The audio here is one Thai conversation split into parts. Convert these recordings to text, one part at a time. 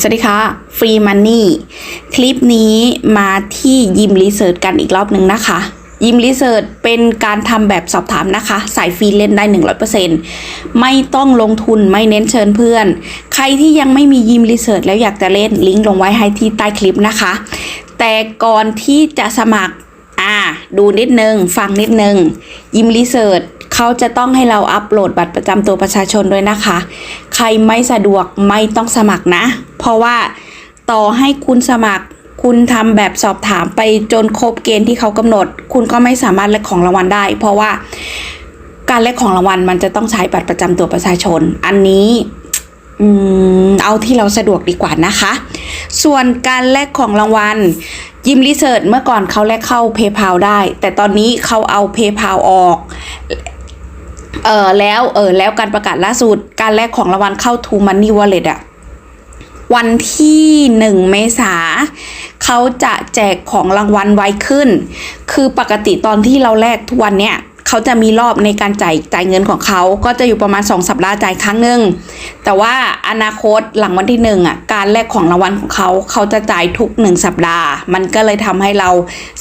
สวัสดีค่ะฟรีมันนี่คลิปนี้มาที่ยิมรีเสิร์ชกันอีกรอบหนึ่งนะคะ ยิมรีเสิร์ชเป็นการทำแบบสอบถามนะคะ สายฟรีเล่นได้ 100%ไม่ต้องลงทุนไม่เน้นเชิญเพื่อน ใครที่ยังไม่มียิมรีเสิร์ชแล้วอยากจะเล่นลิงก์ลงไว้ให้ที่ใต้คลิปนะคะ แต่ก่อนที่จะสมัครอ่าดูนิดนึง ฟังนิดนึง ยิมรีเสิร์ชเขาจะต้องให้เราอัปโหลดบัตรประจำตัวประชาชนด้วยนะคะ ใครไม่สะดวกไม่ต้องสมัครนะ เพราะว่าต่อให้คุณสมัคร คุณทำแบบสอบถามไปจนครบเกณฑ์ที่เขากำหนด คุณก็ไม่สามารถแลกของรางวัลได้ เพราะว่าการแลกของรางวัลมันจะต้องใช้บัตรประจำตัวประชาชน อันนี้อเอาที่เราสะดวกดีกว่านะคะ ส่วนการแลกของรางวัลยิมรีเสิร์ชเมื่อก่อนเขาแลกเข้า PayPal ได้ แต่ตอนนี้เขาเอา PayPal ออก เออแล้วเออแล้วการประกาศล่าสุดการแลกของรางวัลเข้า To Money Wallet อะวันที่หนึ่งเมษาเขาจะแจกของรางวัลไวขึ้น คือปกติตอนที่เราแลกทุกวันเนี่ย เขาจะมีรอบในการจ่ายจ่ายเงินของเขา ก็จะอยู่ประมาณ 2 สัปดาห์จ่ายครั้งหนึ่งแต่ว่าอนาคตหลังวันที่หนึ่งอะการแลกของรางวัลของเขาเขาจะจ่ายทุกหนึ่งสัปดาห์ มันก็เลยทำให้เรา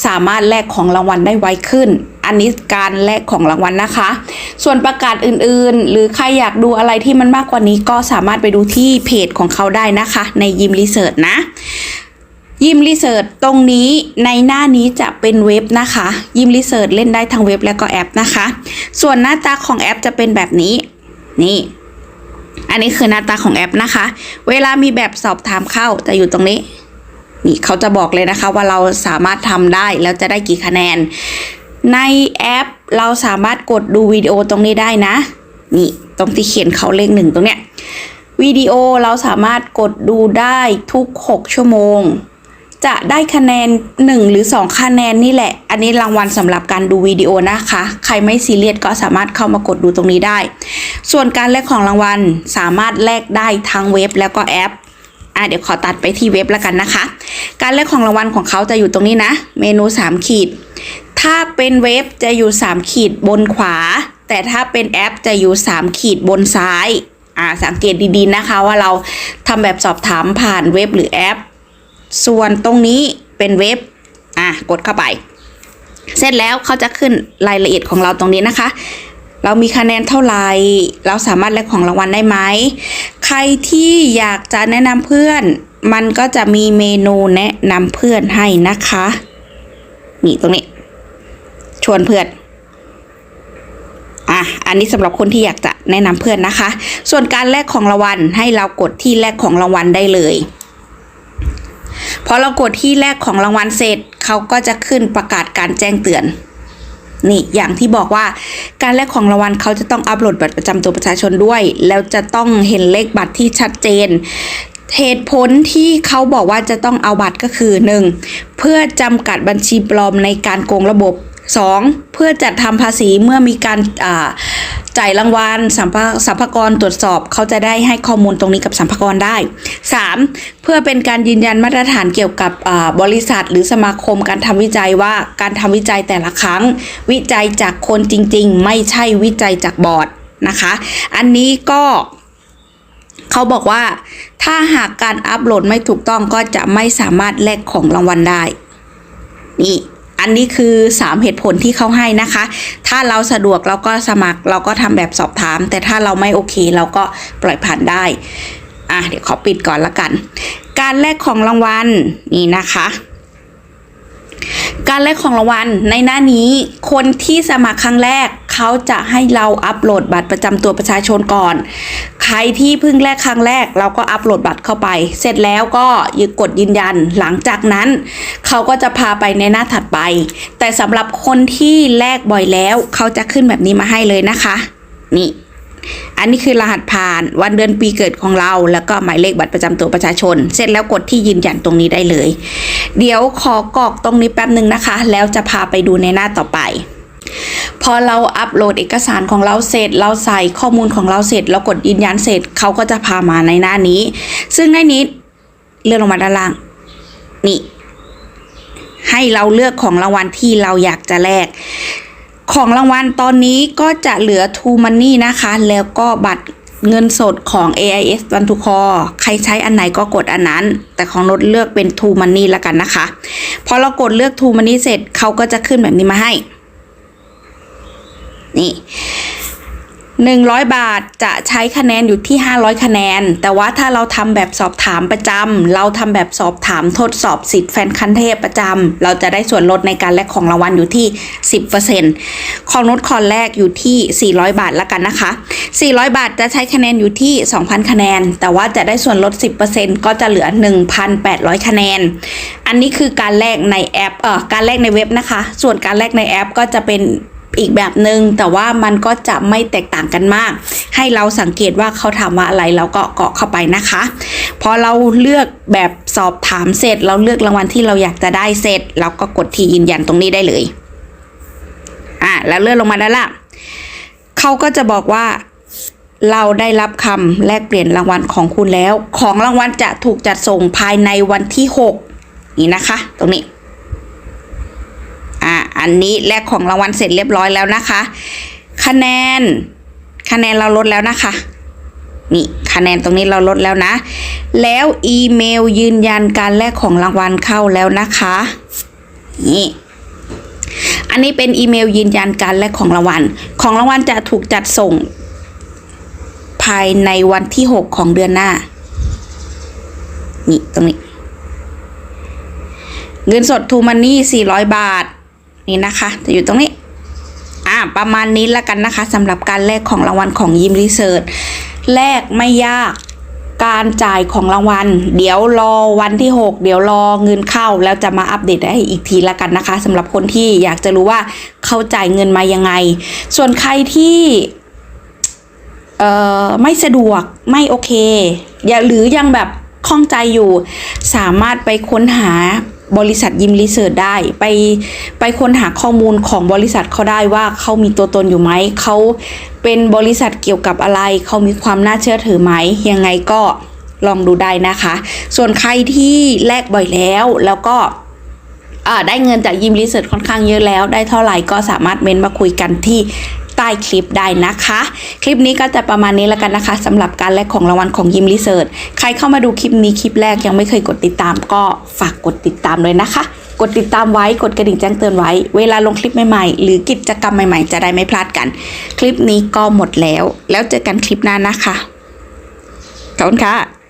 สามารถแลกของรางวัลได้ไวขึ้น อันนี้การแลกของรางวัลนะคะ ส่วนประกาศอื่นๆ หรือใครอยากดูอะไรที่มันมากกว่านี้ก็สามารถไปดูที่เพจของเขาได้นะคะ ในยิมรีเสิร์ชนะ ยิมรีเสิร์ชตรงนี้ในหน้านี้จะเป็นเว็บนะคะ ยิมรีเสิร์ชเล่นได้ทั้งเว็บและก็แอปนะคะ ส่วนหน้าตาของแอปจะเป็นแบบนี้ นี่ อันนี้คือหน้าตาของแอปนะคะ เวลามีแบบสอบถามเข้าจะอยู่ตรงนี้ นี่เขาจะบอกเลยนะคะว่าเราสามารถทำได้แล้วจะได้กี่คะแนน ในแอปเราสามารถกดดูวิดีโอตรงนี้ได้นะ นี่ตรงที่เขียนเขาเลขหนึ่งตรงเนี้ยวิดีโอเราสามารถกดดูได้ทุก 6 ชั่วโมง จะได้คะแนน 1 หรือ 2 คะแนนนี่แหละ อันนี้รางวัลสำหรับการดูวิดีโอนะคะ ใครไม่ซีเรียสก็สามารถเข้ามากดดูตรงนี้ได้ ส่วนการแลกของรางวัลสามารถแลกได้ทั้งเว็บแล้วก็แอปอะเดี๋ยวขอตัดไปที่เว็บแล้วกันนะคะ การแลกของรางวัลของเขาจะอยู่ตรงนี้นะ เมนู 3 ขีด ถ้าเป็นเว็บจะอยู่ 3 ขีดบนขวา แต่ถ้าเป็นแอปจะอยู่ 3 ขีดบนซ้ายอ่าสังเกตดีๆนะคะว่าเราทำแบบสอบถามผ่านเว็บหรือแอป ส่วนตรงนี้เป็นเว็บอะกดเข้าไป เสร็จแล้วเขาจะขึ้นรายละเอียดของเราตรงนี้นะคะ เรามีคะแนนเท่าไหร่เราสามารถแลกของรางวัลได้ไหมใครที่อยากจะแนะนำเพื่อน มันก็จะมีเมนูแนะนำเพื่อนให้นะคะนี่ตรงนี้ ชวนเพื่อนอะ อันนี้สำหรับคนที่อยากจะแนะนำเพื่อนนะคะ ส่วนการแลกของรางวัลให้เรากดที่แลกของรางวัลได้เลย อเรากดที่แรกของรางวัลเสร็จเขาก็จะขึ้นประกาศการแจ้งเตือน นี่อย่างที่บอกว่าการแลกของรางวัลเขาจะต้องอัปโหลดบัตรประจำตัวประชาชนด้วย แล้วจะต้องเห็นเลขบัตรที่ชัดเจนเหตุผลที่เขาบอกว่าจะต้องเอาบัตรก็คือ 1. เพื่อจำกัดบัญชีปลอมในการโกงระบบ 2. เพื่อจัดทำภาษีเมื่อมีการอ่า จ่ายรางวัลสัมภาสัมภากรตรวจสอบเขาจะได้ให้ข้อมูลตรงนี้กับสัมภากรได้ 3. เพื่อเป็นการยืนยันมาตรฐานเกี่ยวกับบริษัท หรือสมาคมการทำวิจัยว่าการทำวิจัยแต่ละครั้ง วิจัยจากคนจริง ๆ ไม่ใช่วิจัยจากบอร์ดนะคะ อันนี้ก็เขาบอกว่าถ้าหากการอัปโหลดไม่ถูกต้องก็จะไม่สามารถแลกของรางวัลได้ นี่ อันนี้คือ 3 เหตุผลที่เขาให้นะคะ ถ้าเราสะดวกเราก็สมัครเราก็ทำแบบสอบถาม แต่ถ้าเราไม่โอเคเราก็ปล่อยผ่านได้ อะเดี๋ยวขอปิดก่อนละกัน การแลกของรางวัลนี่นะคะการแลกของรางวัลในหน้านี้คนที่สมัครครั้งแรก เขาจะให้เราอัปโหลดบัตรประจำตัวประชาชนก่อน ใครที่เพิ่งแลกครั้งแรก เราก็อัปโหลดบัตรเข้าไป เสร็จแล้วก็ยึดกดยืนยันหลังจากนั้น เขาก็จะพาไปในหน้าถัดไป แต่สำหรับคนที่แลกบ่อยแล้ว เขาจะขึ้นแบบนี้มาให้เลยนะคะ นี่อันนี้คือรหัสผ่านวันเดือนปีเกิดของเรา แล้วก็หมายเลขบัตรประจำตัวประชาชน เสร็จแล้วกดที่ยืนยันตรงนี้ได้เลย เดี๋ยวขอกรอกตรงนี้แป๊บหนึ่งนะคะ แล้วจะพาไปดูในหน้าต่อไป พอเราอัปโหลดเอกสารของเราเสร็จ เราใส่ข้อมูลของเราเสร็จ เรากดยืนยันเสร็จเขาก็จะพามาในหน้านี้ ซึ่งในนี้เลื่อนลงมาด้านล่างนี่ให้เราเลือกของรางวัลที่เราอยากจะแลกของรางวัลตอนนี้ก็จะเหลือ True Money นะคะ แล้วก็บัตรเงินสดของ AIS One to Call ใครใช้อันไหนก็กดอันนั้น แต่ของนดเลือกเป็น True Money แล้วกันนะคะ พอเรากดเลือก True Money เสร็จเขาก็จะขึ้นแบบนี้มาให้ นี่100 บาทจะใช้คะแนนอยู่ที่ 500 คะแนน แต่ว่าถ้าเราทำแบบสอบถามประจำเราทำแบบสอบถามทดสอบสิทธิ์แฟนคันเทพประจำเราจะได้ส่วนลดในการแลกของรางวัลอยู่ที่ 10%ของนุชคอนแรกอยู่ที่ 400 บาทล้วกันนะคะ 400 บาทจะใช้คะแนนอยู่ที่ 2,000 คะแนน แต่ว่าจะได้ส่วนลด 10%ก็จะเหลือ 1,800 คะแนน อันนี้คือการแลกในแอปเอ่อการแลกในเว็บนะคะ ส่วนการแลกในแอปก็จะเป็น อีกแบบหนึง่งแต่ว่ามันก็จะไม่แตกต่างกันมาก ให้เราสังเกตว่าเขาถามว่าอะไรเราก็เกาะเข้าไปนะคะ พอเราเลือกแบบสอบถามเสร็จ เราเลือกรางวัลที่เราอยากจะได้เสร็จเราก็กดที่ยืนยันตรงนี้ได้เลยอะแล้วเลื่อนลงมาด้านล่างเขาก็จะบอกว่าเราได้รับคำแลกเปลี่ยนรางวัลของคุณแล้ว ของรางวัลจะถูกจัดส่งภายในวันที่ 6 นี่นะคะ ตรงนี้ อันนี้แลกของรางวัลเสร็จเรียบร้อยแล้วนะคะ คะแนน คะแนนเราลดแล้วนะคะ นี่คะแนนตรงนี้เราลดแล้วนะ แล้วอีเมลยืนยันการแลกของรางวัลเข้าแล้วนะคะ นี่อันนี้เป็นอีเมลยืนยันการแลกของรางวัล ของรางวัลจะถูกจัดส่ง ภายในวันที่ 6 ของเดือนหน้า นี่ ตรงนี้ เงินสดทูมันนี่400 บาท นี่นะคะ จะอยู่ตรงนี้อ่าประมาณนี้ละกันนะคะสำหรับการแลกของรางวัลของยิมรีเสิร์ชแลกไม่ยากการจ่ายของรางวัล เดี๋ยวรอวันที่ 6 เดี๋ยวรอเงินเข้า แล้วจะมาอัปเดตให้อีกทีละกันนะคะสำหรับคนที่อยากจะรู้ว่าเขาจ่ายเงินมายังไง ส่วนใครที่เอ่อไม่สะดวกไม่โอเค อย่าหรือยังแบบข้องใจอยู่ สามารถไปค้นหา บริษัทยิมรีเสิร์ชได้ ไปไปค้นหาข้อมูลของบริษัทเขาได้ว่าเขามีตัวตนอยู่ไหมเขาเป็นบริษัทเกี่ยวกับอะไรเขามีความน่าเชื่อถือไหมยังไงก็ลองดูได้นะคะ ส่วนใครที่แลกบ่อยแล้วแล้วก็ได้เงินจากยิมรีเสิร์ชค่อนข้างเยอะแล้ว ได้เท่าไหร่ก็สามารถเม้นมาคุยกันที่ ใต้คลิปได้นะคะ คลิปนี้ก็จะประมาณนี้แล้วกันนะคะสำหรับการแลกของรางวัลของยิมรีเสิร์ชใครเข้ามาดูคลิปนี้คลิปแรกยังไม่เคยกดติดตาม ก็ฝากกดติดตามเลยนะคะ กดติดตามไว้กดกระดิ่งแจ้งเตือนไว้ เวลาลงคลิปใหม่ๆ หรือกิจกรรมใหม่ๆ จะได้ไม่พลาดกัน คลิปนี้ก็หมดแล้ว แล้วเจอกันคลิปหน้านะคะขอบคุณค่ะ